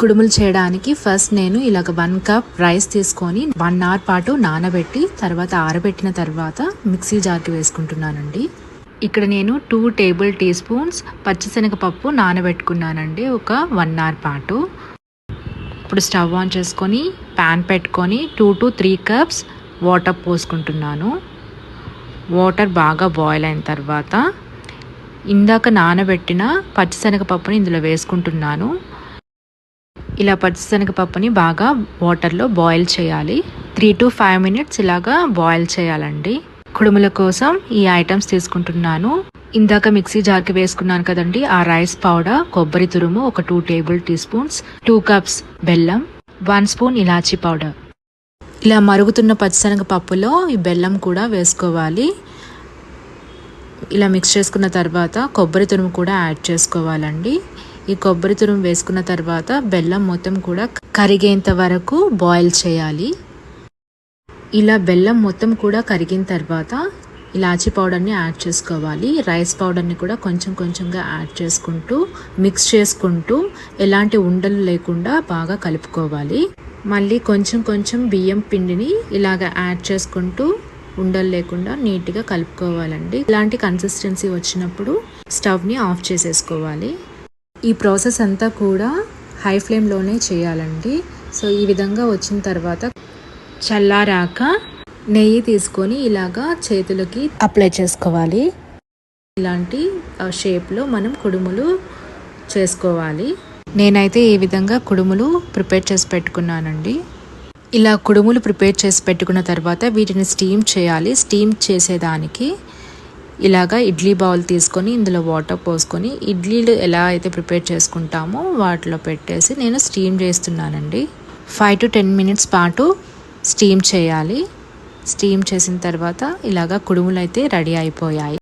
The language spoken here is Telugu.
కుడుములు చేయడానికి ఫస్ట్ నేను ఇలాగ వన్ కప్ రైస్ తీసుకొని వన్ అవర్ పాటు నానబెట్టి తర్వాత ఆరబెట్టిన తర్వాత మిక్సీ జార్కి వేసుకుంటున్నానండి. ఇక్కడ నేను టూ టేబుల్ టీ స్పూన్స్ పచ్చిశనగపప్పు నానబెట్టుకున్నానండి ఒక వన్ అవర్ పాటు. ఇప్పుడు స్టవ్ ఆన్ చేసుకొని ప్యాన్ పెట్టుకొని two to three cups water పోసుకుంటున్నాను. Water బాగా బాయిల్ అయిన తర్వాత ఇందాక నానబెట్టిన పచ్చిశనగపప్పుని ఇందులో వేసుకుంటున్నాను. ఇలా పచ్చిశనగపప్పుని బాగా వాటర్లో బాయిల్ చేయాలి. త్రీ టు ఫైవ్ మినిట్స్ ఇలాగా బాయిల్ చేయాలండి. కుడుముల కోసం ఈ ఐటమ్స్ తీసుకుంటున్నాను. ఇందాక మిక్సీ జార్కి వేసుకున్నాను కదండి. ఆ రైస్ పౌడర్ కొబ్బరి తురుము ఒక two table tea spoons two cups బెల్లం వన్ స్పూన్ ఇలాచీ పౌడర్. ఇలా మరుగుతున్న పచ్చిశనగ పప్పులో ఈ బెల్లం కూడా వేసుకోవాలి. ఇలా మిక్స్ చేసుకున్న తర్వాత కొబ్బరి తురుము కూడా యాడ్ చేసుకోవాలండి. ఈ కొబ్బరి తురుము వేసుకున్న తర్వాత బెల్లం మొత్తం కూడా కరిగేంత వరకు బాయిల్ చేయాలి. ఇలా బెల్లం మొత్తం కూడా కరిగిన తర్వాత ఇలాచీ పౌడర్ని యాడ్ చేసుకోవాలి. రైస్ పౌడర్ని కూడా కొంచెం కొంచెంగా యాడ్ చేసుకుంటూ మిక్స్ చేసుకుంటూ ఎలాంటి ఉండలు లేకుండా బాగా కలుపుకోవాలి. మళ్ళీ కొంచెం కొంచెం బియ్యం పిండిని ఇలాగ యాడ్ చేసుకుంటూ ఉండలు లేకుండా నీట్గా కలుపుకోవాలండి. ఇలాంటి కన్సిస్టెన్సీ వచ్చినప్పుడు స్టవ్ని ఆఫ్ చేసేసుకోవాలి. ఈ ప్రాసెస్ అంతా కూడా హై ఫ్లేమ్లోనే చేయాలండి. సో ఈ విధంగా వచ్చిన తర్వాత చల్లారాక నెయ్యి తీసుకొని ఇలాగా చేతులకి అప్లై చేసుకోవాలి. ఇలాంటి షేప్లో మనం కుడుములు చేసుకోవాలి. నేనైతే ఈ విధంగా కుడుములు ప్రిపేర్ చేసి పెట్టుకున్నానండి. ఇలా కుడుములు ప్రిపేర్ చేసి పెట్టుకున్న తర్వాత వీటిని స్టీమ్ చేయాలి. స్టీమ్ చేసేదానికి ఇలాగా ఇడ్లీ బౌల్ తీసుకొని ఇందులో వాటర్ పోసుకొని ఇడ్లీలు ఎలా అయితే ప్రిపేర్ చేసుకుంటామో వాటిలో పెట్టేసి నేను స్టీమ్ చేస్తున్నానండి. ఫైవ్ టు టెన్ మినిట్స్ పాటు స్టీమ్ చేయాలి. స్టీమ్ చేసిన తర్వాత ఇలాగా కుడుములు అయితే రెడీ అయిపోయాయి.